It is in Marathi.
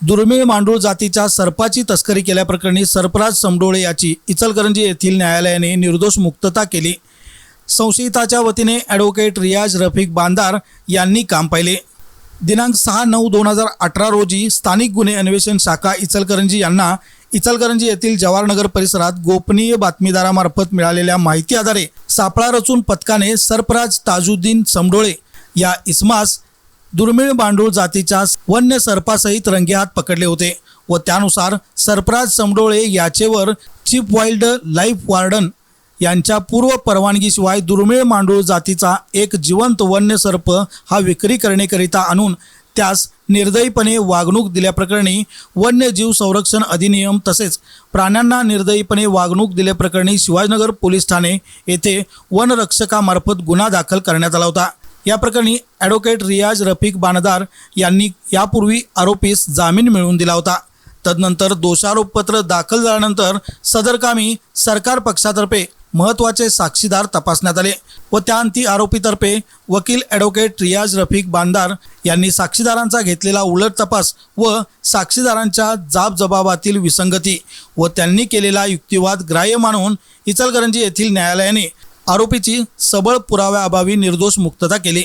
दुर्मिळ मांडूळ जातीच्या सर्पाची तस्करी केल्याप्रकरणी सर्पराज समडोळे याची इचलकरंजी येथील न्यायालयाने निर्दोष मुक्तता केली. संशयिताच्या वतीने ॲडव्होकेट रियाज रफिक बांदार यांनी काम पाहिले. दिनांक सहा नऊ दोन हजार अठरा रोजी स्थानिक गुन्हे अन्वेषण शाखा इचलकरंजी यांना इचलकरंजी येथील जवाहरनगर परिसरात गोपनीय बातमीदारामार्फत मिळालेल्या माहिती आधारे सापळा रचून पथकाने सर्पराज ताजुद्दीन समडोळे या इसमास दुर्मिळ बांडूळ जातीच्या वन्य सर्पासहित रंगेहात पकडले होते व त्यानुसार सर्पराज समडोळे याचेवर चीफ वाईल्ड लाईफ वार्डन यांच्या पूर्व परवानगीशिवाय दुर्मिळ मांडूळ जातीचा एक जिवंत वन्य सर्प हा विक्री करण्याकरिता आणून त्यास निर्दयीपणे वागणूक दिल्याप्रकरणी वन्यजीव संरक्षण अधिनियम तसेच प्राण्यांना निर्दयीपणे वागणूक दिल्याप्रकरणी शिवाजीनगर पोलीस ठाणे येथे वनरक्षकामार्फत गुन्हा दाखल करण्यात आला होता. या प्रकरणी ॲडव्होकेट रियाज रफिक बाणदार यांनी यापूर्वी आरोपीस जामीन मिळवून दिला होता. तदनंतर दोषारोपपत्र दाखल झाल्यानंतर सदरकामी सरकार पक्षातर्फे महत्त्वाचे साक्षीदार तपासण्यात आले व त्याअंती आरोपीतर्फे वकील ॲडव्होकेट रियाज रफिक बांदार यांनी साक्षीदारांचा घेतलेला उलट तपास व साक्षीदारांच्या जाबजबाबातील विसंगती व त्यांनी केलेला युक्तिवाद ग्राह्य मानून इचलकरंजी येथील न्यायालयाने आरोपीची सबळ पुराव्याअभावी निर्दोष मुक्तता केली.